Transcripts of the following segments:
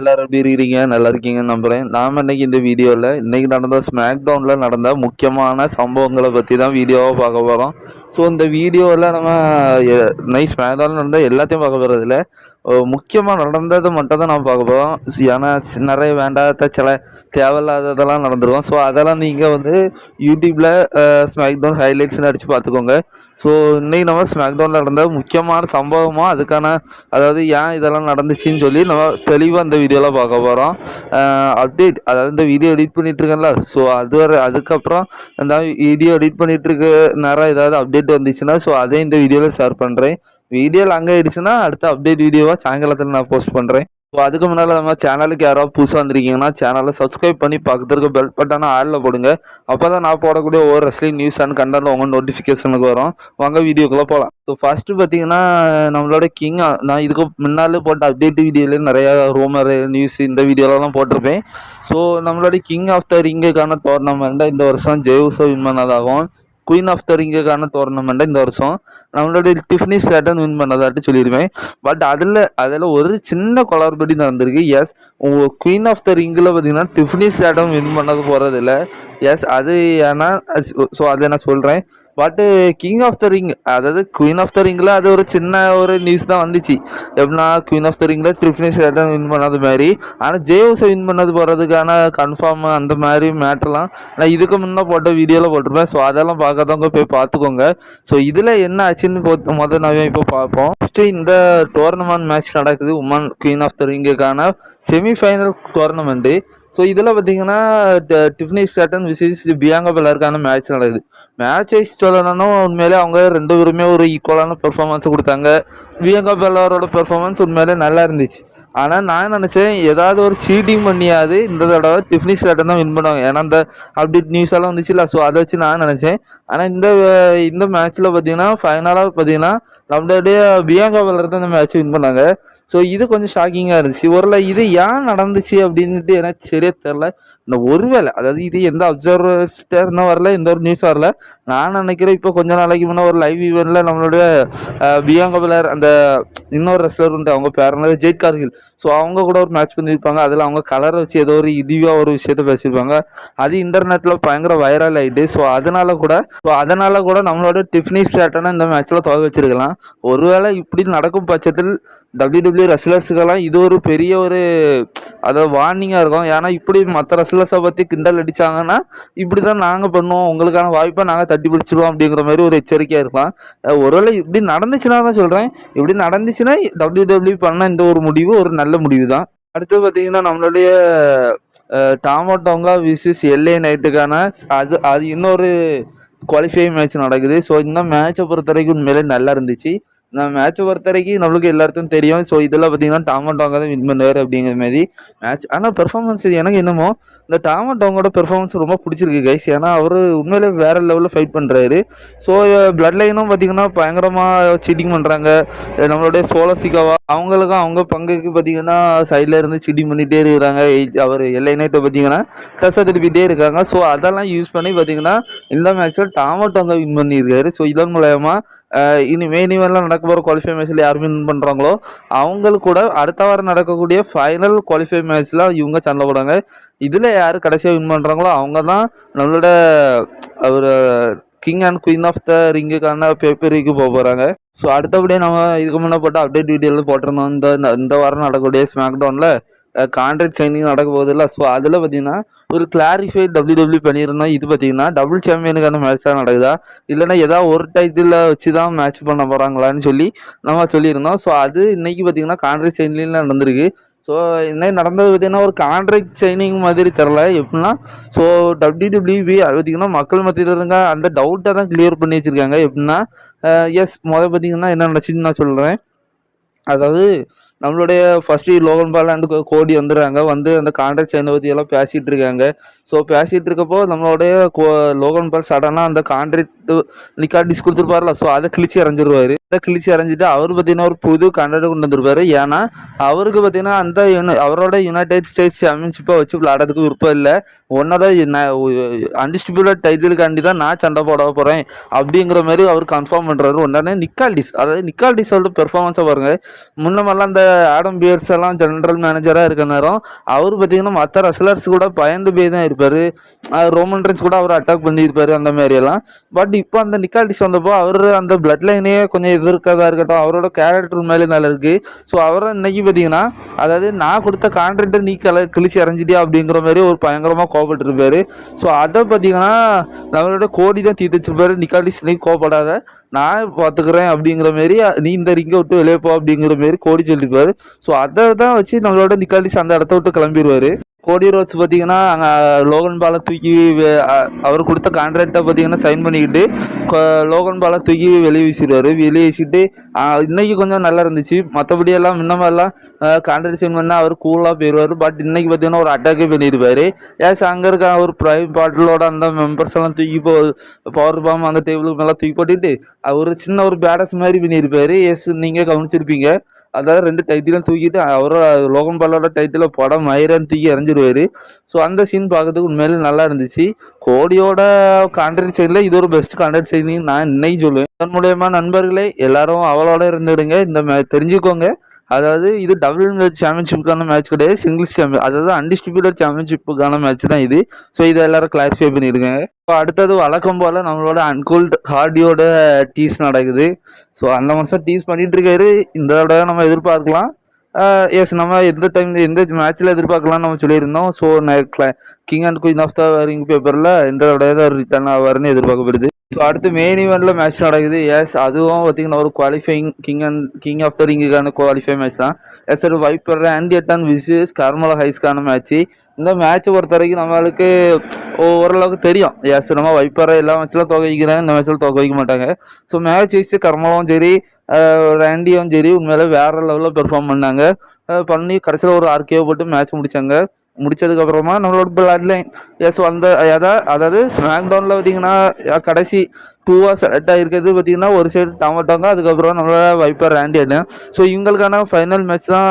எல்லாரும் எப்படி இருக்கிறீங்க? நல்லா இருக்கீங்கன்னு நம்புறேன். நாம இன்னைக்கு இந்த வீடியோவில் இன்னைக்கு நடந்த ஸ்மாக் டவுனில் நடந்த முக்கியமான சம்பவங்களை பற்றி தான் வீடியோவாக பார்க்க போகிறோம் ஸோ இந்த வீடியோவில் நம்ம நைட் ஸ்மாக் டவுனில் நடந்த எல்லாத்தையும் பார்க்க போகிறதில்ல முக்கியமாக நடந்தது மட்டும் தான் நம்ம பார்க்க போகிறோம் ஏன்னா நிறைய வேண்டாத சில தேவையில்லாததெல்லாம் நடந்துருக்கும். ஸோ அதெல்லாம் நீங்கள் வந்து யூடியூப்பில் ஸ்மாக்டவுன் ஹைலைட்ஸ்னு அடித்து பார்த்துக்கோங்க. ஸோ இன்றைக்கி நம்ம ஸ்மாக்டவுனில் நடந்த முக்கியமான சம்பவமாக அதுக்கான அதாவது ஏன் இதெல்லாம் நடந்துச்சுன்னு சொல்லி நம்ம தெளிவாக அந்த வீடியோவில் பார்க்க போகிறோம் அப்டேட் அதாவது இந்த வீடியோ எடிட் பண்ணிகிட்ருக்கேன்ல ஸோ அது வர அதுக்கப்புறம் இந்த வீடியோ எடிட் பண்ணிகிட்ருக்க நேரம் ஏதாவது அப்டேட் வந்துச்சுன்னா ஸோ அதையும் இந்த வீடியோவில் ஷேர் பண்ணுறேன் வீடியோ லாங் ஆயிடுச்சுன்னா அடுத்த அப்டேட் வீடியோவாக சாயங்காலத்தில் நான் போஸ்ட் பண்ணுறேன் ஸோ அதுக்கு முன்னால் நம்ம சேனலுக்கு யாராவது புதுசாக வந்திருக்கீங்கன்னா சேனலை சப்ஸ்கிரைப் பண்ணி பக்கத்துல இருக்க பெல் பட்டானா ஆளில் போடுங்க. அப்போ தான் நான் போடக்கூடிய ஒவ்வொரு ரெஸ்லிங் நியூஸ் அண்ட் கண்டென்ட் உங்கள் நோட்டிஃபிகேஷனுக்கு வரும். வாங்க வீடியோக்குள்ளே போகலாம் ஸோ ஃபஸ்ட்டு பார்த்தீங்கன்னா நம்மளோட கிங் நான் இதுக்கு முன்னாலே போட்ட அப்டேட் வீடியோலேயே நிறையா ரூமர் நியூஸ் இந்த வீடியோலலாம் போட்டிருப்பேன். ஸோ நம்மளோட கிங் ஆஃப் த ரிங்குக்கான டோர்னமெண்ட்டை இந்த வருஷம் ஜெய்வுசோ வின் பண்ணதாகும் குயின் ஆஃப் த ரிங்குக்கான டோர்னமெண்ட்டை இந்த வருஷம். நம்மளுடைய டிஃப்னி சேட்டன் வின் பண்ணதாட்டி சொல்லியிருப்பேன் பட் அதில் அதில் ஒரு சின்ன குளறுபடி நடந்திருக்கு. எஸ் உங்கள் குயின் ஆஃப் த ரிங்கில் பார்த்தீங்கன்னா டிஃப்னி சேட்டன் வின் பண்ணது போகிறதில்ல எஸ் அது ஏன்னா ஸோ அதை நான் சொல்கிறேன் but king of the ring அதாவது குயின் ஆஃப் த ரிங்கில் அது ஒரு சின்ன ஒரு நியூஸ் தான் வந்துச்சு. எப்படின்னா குயின் ஆஃப் த ரிங்கில் ட்ரிஃப்னி சேட்டன் வின் பண்ணது மாதிரி. ஆனால் ஜேஓஸை வின் பண்ணது போகிறதுக்கான கன்ஃபார்ம் அந்த மாதிரி மேட்டர்லாம் நான் இதுக்கு முன்னே போட்ட வீடியோவில் போட்டிருப்பேன். ஸோ அதெல்லாம் பார்க்காதவங்க போய் பார்த்துக்கோங்க. ஸோ இதில் என்ன ஆச்சுன்னு மொதல் முதல்ல நான் இப்போ பார்ப்போம். ஃபஸ்ட்டு இந்த டோர்னமெண்ட் மேட்ச் நடக்குது. உமன் குயின் ஆஃப் த ரிங்குக்கான செமிஃபைனல் டோர்னமெண்ட்டு ஸோ இதில் பார்த்தீங்கன்னா ட- Tiffany Stratton versus Bianca match நடக்குது. மேட்ச் சொல்லணும்னா உண்மையிலே அவங்க ரெண்டு பேருமே ஒரு ஈக்குவலான பெர்ஃபார்மன்ஸ் கொடுத்தாங்க. பியாங்கா பெல்லரோட பெர்ஃபார்மன்ஸ் உண்மையிலே நல்லா இருந்துச்சு. ஆனால் நான் நினச்சேன் ஏதாவது ஒரு சீட்டிங் பண்ணியாவது இந்த தடவை டிஃப்னி ஸ்டாட்டன் தான் வின் பண்ணுவாங்க. ஏன்னா அந்த அப்டேட் நியூஸ் எல்லாம் வந்துச்சுல ஸோ அதை வச்சு நான் நினச்சேன் ஆனால் இந்த இந்த மேட்ச்சில் பார்த்தீங்கன்னா ஃபைனலாக பார்த்தீங்கன்னா நம்மளுடைய பியாங்கா பெல்லர் தான் இந்த மேட்ச் வின் பண்ணாங்க. ஸோ இது கொஞ்சம் ஷாக்கிங்காக இருந்துச்சு. ஒருவேளை இது ஏன் நடந்துச்சு அப்படின்ட்டு எனக்கு சரியாக தெரில இந்த ஒருவேளை அதாவது இது எந்த அப்சர்வர்ஸ்ட்டே இருந்தால் வரல எந்த ஒரு நியூஸ் வரல. நான் நினைக்கிறேன் இப்போ கொஞ்ச நாளைக்கு முன்னே ஒரு லைவ் ஈவெண்ட்டில் நம்மளுடைய பியாங்கா பெல்லர் அந்த இன்னொரு ரெஸ்லர் உண்டு. அவங்க பேர் ஜெயித் கார்கில். ஸோ அவங்க கூட ஒரு மேட்ச் பண்ணியிருப்பாங்க. அதில் அவங்க கலரை வச்சு ஏதோ ஒரு இதுவாக ஒரு விஷயத்த பேசியிருப்பாங்க. அது இன்டர்நெட்டில் பயங்கர வைரல் ஆகிட்டு ஸோ அதனால கூட ஸோ அதனால் கூட நம்மளோட டிஃப்னி ஸ்டாட்டனை இந்த மேட்ச்சில் துவக்க வச்சிருக்கலாம். ஒருவேளை இப்படி நடக்கும் பட்சத்தில் டபிள்யூ ரெஸ்லர்ஸுக்கெல்லாம் இது ஒரு பெரிய ஒரு அதாவது வார்னிங்காக இருக்கும். ஏன்னா இப்படி மற்ற ரெஸ்லர்ஸை பற்றி கிண்டல் அடித்தாங்கன்னா இப்படி தான் நாங்கள் பண்ணுவோம். உங்களுக்கான வாய்ப்பை நாங்கள் தட்டி பிடிச்சிருவோம் அப்படிங்கிற மாதிரி ஒரு எச்சரிக்கையாக இருக்கலாம். ஒருவேளை இப்படி நடந்துச்சுன்னா தான் சொல்கிறேன் இப்படி நடந்துச்சுன்னா டபிள்யூ டபிள்யூ பண்ண இந்த ஒரு முடிவு ஒரு நல்ல முடிவு தான் அடுத்து பார்த்தீங்கன்னா நம்மளுடைய டாமோட்டோங்கா விசிஸ் எல்ஏ நைட்டுக்கான அது அது இன்னொரு குவாலிஃபை மேட்ச் நடக்குது. ஸோ இந்த மேட்சை பொறுத்த வரைக்கும் உண்மையிலே நல்லா இருந்துச்சு. இந்த மேட்சை பொறுத்த வரைக்கும் நம்மளுக்கு எல்லாருக்கும் தெரியும். ஸோ இதெல்லாம் பார்த்தீங்கன்னா டாமோட்டோங்க தான் வின் பண்ணுவார் அப்படிங்கிற மாதிரி மேட்ச் ஆனால் பெர்ஃபார்மன்ஸ் எனக்கு என்னமோ இந்த டாமோட்டோங்கோட பெர்ஃபார்மன்ஸ் ரொம்ப பிடிச்சிருக்கு கைஸ் ஏன்னா அவர் உண்மையிலே வேறு லெவலில் ஃபைட் பண்ணுறாரு ஸோ பிளட் லைனும் பார்த்தீங்கன்னா பயங்கரமாக சீட்டிங் பண்ணுறாங்க நம்மளுடைய சோலசிகாவா அவங்களுக்கும் அவங்க பங்குக்கு பார்த்தீங்கன்னா சைடில் இருந்து சீட்டிங் பண்ணிகிட்டே இருக்கிறாங்க. அவர் எல்லை நைட்டை பார்த்தீங்கன்னா கசை திருப்பிகிட்டே இருக்காங்க. ஸோ அதெல்லாம் யூஸ் பண்ணி பார்த்தீங்கன்னா இந்த மேட்ச்சில் டாமோட்டோங்க வின் பண்ணியிருக்காரு. ஸோ இதன் மூலயமா இனி மெயின் இவெண்ட்லாம் நடக்க போகிற குவாலிஃபை மேட்ச்சில் யார் வின் பண்ணுறாங்களோ அவங்களுக்கு கூட அடுத்த வாரம் நடக்கக்கூடிய ஃபைனல் குவாலிஃபை மேட்ச்சில் இவங்க சண்டை போடுவாங்க. இதில் யார் கடைசியாக வின் பண்ணுறாங்களோ அவங்க தான் நம்மளோட அவர் king and queen of the ரிங்குக்கான பேப்பரிக்கு போக போகிறாங்க ஸோ அடுத்தபடியே நம்ம இதுக்கு முன்னே போட்டு அப்டேட் வீடியோவில் போட்டிருந்தோம். இந்த இந்த- இந்த வாரம் நடக்கக்கூடிய ஸ்மாக் டவுனில் கான்ட்ராக்ட் சைனிங் நடக்க போகுதுல்ல. ஸோ அதில் பார்த்தீங்கன்னா ஒரு கிளாரிஃபை டபிள்யூ டபிள்யூ பண்ணியிருந்தோம் இது பார்த்தீங்கன்னா டபுள் சாம்பியனுக்கான மேட்சாக நடக்குதா? இல்லைன்னா ஏதாவது ஒரு டைத்தில் வச்சு தான் மேட்ச் பண்ண போகிறாங்களான்னு சொல்லி நம்ம சொல்லியிருந்தோம். ஸோ அது இன்றைக்கி பார்த்தீங்கன்னா கான்ட்ராக்ட் சைனிங்லாம் நடந்திருக்கு. ஸோ இன்னைக்கு நடந்தது பார்த்தீங்கன்னா ஒரு கான்ட்ராக்ட் சைனிங் மாதிரி தெரில எப்படின்னா ஸோ டபிள்யூ டபிள்யூபி பார்த்தீங்கன்னா மக்கள் மத்தியில் இருங்க அந்த டவுட்டை தான் கிளியர் பண்ணி வச்சுருக்காங்க. எப்படின்னா எஸ் முதல் பார்த்தீங்கன்னா என்ன நடந்துச்சுன்னு நான் சொல்கிறேன் அதாவது நம்மளுடைய ஃபஸ்ட்டு லோகன் பால் அந்த கோடி வந்துடுறாங்க. வந்து அந்த கான்ட்ராக்ட் சேர்ந்த பற்றி எல்லாம் பேசிகிட்டு இருக்காங்க ஸோ பேசிகிட்டு இருக்கப்போ நம்மளுடைய கோ லோகன் பால் சடனாக அந்த கான்ட்ராக்ட் நிக்காட்டிஸ் கொடுத்துருப்பாருல. ஸோ அதை கிழிச்சு அரைஞ்சிருவார் அதை கிழிச்சு அரைஞ்சிட்டு அவர் பார்த்தீங்கன்னா ஒரு புது கான்ட்ராக்ட் கொண்டு வந்துருப்பார். ஏன்னா அவருக்கு பார்த்தீங்கன்னா அந்த யுனி- அவரோட யுனைடெட் ஸ்டேட்ஸ் சாம்பியன்ஷிப்பை வச்சு விளையாடுறதுக்கு விருப்பம் இல்லை. உன்னோட அன்டிஸ்டிபியூட்டட் டைட்டிலுக்காண்டி தான் நான் சண்டை போட போகிறேன் அப்படிங்கிற மாதிரி அவர் கன்ஃபார்ம் பண்ணுறாரு உடனே நிக்கால்டிஸ் அதாவது நிக்கால்டிஸோட பெர்ஃபார்மன்ஸை பாருங்கள் முன்னமெல்லாம் அந்த ஆடம் பியர்ஸ் எல்லாம் ஜெனரல் மேனேஜராக இருக்க நேரம் அவர் பார்த்தீங்கன்னா மற்ற ரெஸ்லர்ஸ் கூட பயந்து போய் தான் இருப்பார். ரோமன் ரென்ஸ் கூட அவர் அட்டாக் பண்ணியிருப்பாரு அந்த மாதிரியெல்லாம் பட் இப்போ அந்த நிக்கால்டிஸ் வந்தப்போ அவர் அந்த பிளட் லைனே கொஞ்சம் எதிர்க்கிறதா இருக்கட்டும் அவரோட கேரக்டர் மேலே நல்லா இருக்குது ஸோ அவரை இன்னைக்கு பார்த்தீங்கன்னா அதாவது நான் கொடுத்த கான்ட்ராக்டை நீ கல கிழிச்சு அரைஞ்சிட்டியா அப்படிங்கிற மாதிரி ஒரு பயங்கரமாக கோபப்பட்டிருப்பாரு ஸோ அதை பார்த்தீங்கன்னா நம்மளோட கோடி தான் தீர்த்து வச்சிருப்பாரு நிக்காலிஸ் இன்னைக்கு கோபப்படாத நான் பார்த்துக்கிறேன் அப்படிங்கிற மாரி நீ இந்த ரிங்கை விட்டு வெளியே போ அப்படிங்கிற மாரி கோடி சொல்லியிருப்பாரு ஸோ அதை தான் வச்சு நம்மளோட நிக்காலிஸ் அந்த இடத்த விட்டு கிளம்பிடுவார் கோடி ரோட்ஸ் பார்த்தீங்கன்னா அங்கே லோகன் பாலை தூக்கி அவர் கொடுத்த கான்ட்ராக்டை பார்த்தீங்கன்னா சைன் பண்ணிக்கிட்டு லோகன் பாலை தூக்கி வெளியே வீசிடுவார். வெளியே வீசிட்டு இன்றைக்கி கொஞ்சம் நல்லா இருந்துச்சு. மற்றபடியெல்லாம் முன்னமெல்லாம் கான்ட்ராக்ட் சைன் பண்ணால் அவர் கூலாக போயிடுவார் பட் இன்றைக்கி பார்த்தீங்கன்னா ஒரு அட்டாக்கே பண்ணியிருப்பார் ஏஸ் அங்கே இருக்க ஒரு ப்ரைம் பாட்டிலோட அந்த மெம்பர்ஸ் எல்லாம் தூக்கி போ பவர் பாம் அந்த டேபிளுக்கு மேலே தூக்கி போட்டுட்டு அவர் சின்ன ஒரு பேடஸ் மாதிரி பண்ணியிருப்பார் எஸ் நீங்கள் கவனிச்சிருப்பீங்க. அதாவது ரெண்டு டைட்டிலும் தூக்கிட்டு அவரோட லோகன் பாலோட டைட்டில் படம் மயிரன் தூக்கி இறஞ்சிருவாரு ஸோ அந்த சீன் பார்க்கறதுக்கு உண்மையிலே நல்லா இருந்துச்சு. கோடியோட கான்ட்ராக்ட் சைடில் இது ஒரு பெஸ்ட் கான்ட்ராக்ட் சைடிங் நான் இன்னைக்கு சொல்லுவேன். அதன் மூலயமா நண்பர்களே எல்லாரும் அவளோட இருந்துடுங்க. இந்த மே தெரிஞ்சுக்கோங்க. அதாவது இது டபுள் சாம்பியன்ஷிப்புக்கான மேட்ச் கிடையாது. சிங்கிள்ஸ் சாம்பியன் அதாவது அன்டிஸ்ட்ரிபியூட்டட் சாம்பியன்ஷிப்புக்கான மேட்ச் தான் இது. ஸோ இதை எல்லாரும் கிளாரிஃபை பண்ணியிருக்காங்க இப்போ அடுத்தது வழக்கம் போல் நம்மளோட அன்கோல்ட் ஹார்டியோட டீஸ் நடக்குது. ஸோ அந்த மனுஷன் டீஸ் பண்ணிட்டு இருக்காரு. இந்த தடவை நம்ம எதிர்பார்க்கலாம். எஸ் நம்ம எந்த டைம் எந்த மேட்ச்சில் எதிர்பார்க்கலாம்னு நம்ம சொல்லியிருந்தோம். So king and queen of the ring பேப்பரில் இந்த தடவை தான் ரிட்டர்ன் ஆவார்னு எதிர்பார்க்கப்படுது. ஸோ அடுத்து மெயின் ஈவெண்ட்டில் மேட்ச் நடக்குது. எஸ் அதுவும் பார்த்தீங்கன்னா ஒரு qualifying king and king of the ரிங்குக்கான qualify match தான். எஸ் சார் வைப்பர் அண்ட் எட்டன் விசஸ் கர்மலா ஹைஸ்க்கான மேட்ச்சு இந்த மேட்ச்சை பொறுத்த வரைக்கும் நம்மளுக்கு ஓரளவுக்கு தெரியும். எஸ் நம்ம வைப்பரை எல்லா மேட்ச்சில் தோக்க வைக்கிறாங்க இந்த மேட்ச்சில் தோக்க வைக்க மாட்டாங்க. ஸோ மேட்ச் வச்சு கர்மலாவும் சரி ரேண்டியும் சரி உண்மையிலே வேற லெவலில் பெர்ஃபார்ம் பண்ணாங்க. பண்ணி கடைசியில் ஒரு ஆர்கேவை போட்டு மேட்ச் முடிச்சாங்க. முடிச்சதுக்கப்புறமா நம்மளோட பிளட் லைன் எஸ் அந்த அதாவது அதாவது ஸ்மாக் டவுனில் பார்த்தீங்கன்னா கடைசி கடைசி டூவாக செலக்ட் ஆகிருக்கிறது பார்த்தீங்கன்னா ஒரு சைடு டமாட்டோங்க அதுக்கப்புறம் நம்மளோட வைப்பர் ரேண்டி அண்ணன் ஸோ இவங்களுக்கான ஃபைனல் மேட்ச் தான்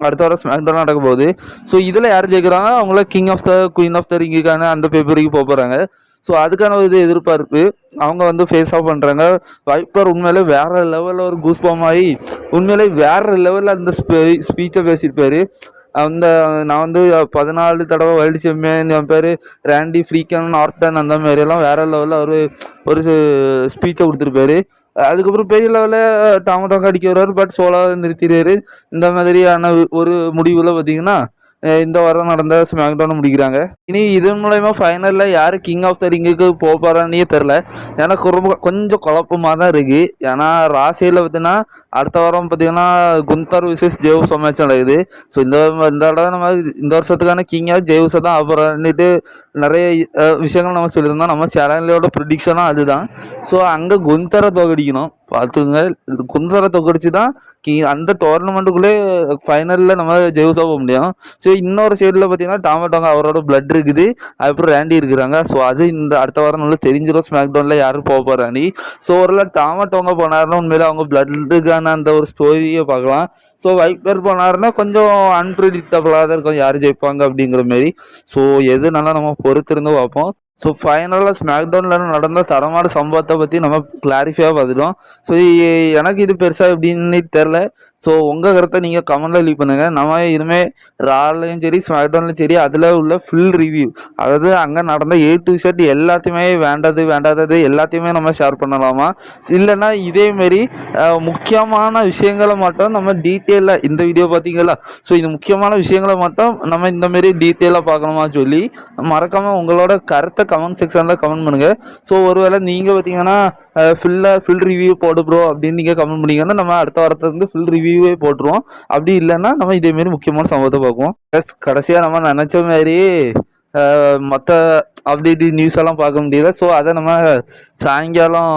அடுத்த வாரம் ஸ்மாக் டவுன் நடக்க போகுது. ஸோ இதில் யார் ஜெயிக்கிறாங்க அவங்கள king of the queen of the ரிங்குக்கான அந்த பேப்பருக்கு போக போகிறாங்க ஸோ அதுக்கான ஒரு இது எதிர்பார்ப்பு. அவங்க வந்து ஃபேஸ் ஆஃப் பண்ணுறாங்க வைப்பர் உண்மையிலே வேற லெவலில் ஒரு கூஸ்பாம் ஆகி உண்மையிலே வேற லெவலில் அந்த ஸ்பீச்சை பேசியிருப்பார். அந்த நான் வந்து பதினாலு தடவை வேர்ல்டு சாம்பியன் என் பேர் ரேண்டி ஃப்ரீக்கன் ஆர்டன் அந்த மாதிரியெல்லாம் வேறு வேற லெவலில் ஒரு ஒரு ஸ்பீச்சை கொடுத்துருப்பாரு. அதுக்கப்புறம் பெரிய லெவலில் டாம டாங்க அடிக்க வருவார் பட் சோலாக நிறுத்திடுவார். இந்த மாதிரியான ஒரு முடிவில் பார்த்தீங்கன்னா இந்த வாரம் நடந்த ஸ்மாக்டவுன் முடிக்கிறாங்க. இனி இதன் மூலயமா ஃபைனலில் யார் கிங் ஆஃப் த ரிங்குக்கு போக போகிறான்னே தெரில எனக்கு ரொம்ப கொஞ்சம் குழப்பமாக தான் இருக்குது ஏன்னா ராசியில் பார்த்தீங்கன்னா அடுத்த வாரம் பார்த்தீங்கன்னா குந்தர் விசஸ் ஜெய்வ் மேட்ச் நடக்குது. ஸோ இந்த இந்த தடவை நம்ம இந்த வருஷத்துக்கான கிங்காக ஜெய்வ்ஸை தான் அப்புறம்னுட்டு நிறைய விஷயங்கள் நம்ம சொல்லியிருந்தோம். நம்ம சேனலோட ப்ரிடிக்ஷனும் அதுதான். ஸோ அங்கே குந்தரை தோகடிக்கணும் பார்த்துங்க இது குந்தரை தான் கி அந்த டோர்னமெண்ட்டுக்குள்ளே ஃபைனலில் நம்ம ஜெயிஸாக போக முடியும். ஸோ இன்னொரு சைடில் பார்த்தீங்கன்னா டாமட்டோங்க அவரோட பிளட் இருக்குது. அதுக்கப்புறம் ரேண்டி இருக்கிறாங்க. ஸோ அது இந்த அடுத்த வாரம் நல்லா தெரிஞ்சிடும் ஸ்மாக் டவுனில் யாரும் போக போகிறாண்டி ஸோ ஒரு டாமட்டோங்க போனாருன்னா உண்மையில் அவங்க பிளட்டுக்கான அந்த ஒரு ஸ்டோரியை பார்க்கலாம். ஸோ வைப்பர் போனாருன்னா கொஞ்சம் அன்பிரிடிக்டபுளாக தான் இருக்கும். யார் ஜெயிப்பாங்க அப்படிங்கிற மாரி. ஸோ எது நல்லா நம்ம பொறுத்திருந்து பார்ப்போம். ஸோ ஃபைனலாக ஸ்மாக்டவுனில் நடந்த தரமான சம்பவத்தை பற்றி நம்ம கிளாரிஃபையாக பார்த்துட்டோம். ஸோ எனக்கு இது பெருசாக எப்படின்னு தெரில ஸோ உங்கள் கருத்தை நீங்கள் கமெண்ட்டில் லீவ் பண்ணுங்கள் நம்ம இனிமேல் ராலையும் சரி ஸ்மாக்டவுன்லையும் சரி அதில் உள்ள ஃபுல் ரிவ்யூ அதாவது அங்கே நடந்த ஏ டு செட் எல்லாத்தையுமே வேண்டது வேண்டாதது எல்லாத்தையுமே நம்ம ஷேர் பண்ணலாமா? இல்லைன்னா இதேமாரி முக்கியமான விஷயங்களை மட்டும் நம்ம டீட்டெயிலாக இந்த வீடியோ பார்த்தீங்களா? ஸோ இது முக்கியமான விஷயங்களை மட்டும் நம்ம இந்தமாரி டீட்டெயிலாக பார்க்கணுமா சொல்லி மறக்காமல் உங்களோட கருத்தை கமெண்ட் செக்ஷனில் கமெண்ட் பண்ணுங்கள் ஸோ ஒருவேளை நீங்கள் பார்த்தீங்கன்னா ஃபுல்லாக ஃபுல் ரிவ்யூ போடு ப்ரோ அப்படின்னு நீங்கள் கமெண்ட் பண்ணீங்கன்னா நம்ம அடுத்த வாரத்துலேருந்து ஃபில் ஃபுல் ரிவ்யூவே போட்டுருவோம். அப்படி இல்லைன்னா நம்ம இதேமாரி முக்கியமான சம்பவத்தை பார்க்குவோம். ப்ளஸ் கடைசியாக நம்ம நினச்ச மாதிரி மற்ற அப்டேட் நியூஸ் எல்லாம் பார்க்க முடியல. ஸோ அதை நம்ம சாயங்காலம்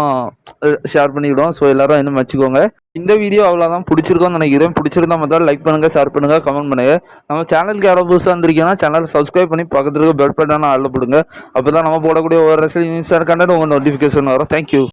ஷேர் பண்ணிக்கிடுவோம். ஸோ எல்லாரும் இன்னும் வச்சுக்கோங்க இந்த வீடியோ அவ்வளோதான் பிடிச்சிருக்கோன்னு நினைக்கிறேன். பிடிச்சிருந்தா மட்டும் லைக் பண்ணுங்கள் ஷேர் பண்ணுங்கள் கமெண்ட் பண்ணுங்கள் நம்ம சேனலுக்கு யாரோ புதுசாக இருந்திருக்கீங்கன்னா சேனலை சப்ஸ்கிரைப் பண்ணி பக்கத்துல இருக்க பெல் பட்டனை ஆளில் போடுங்க. அப்போ தான் நம்ம போடக்கூடிய ஒரு ரசிகல் நியூஸ் கண்டென்ட் உங்கள் நோட்டிஃபிகேஷன் வரும். Thank you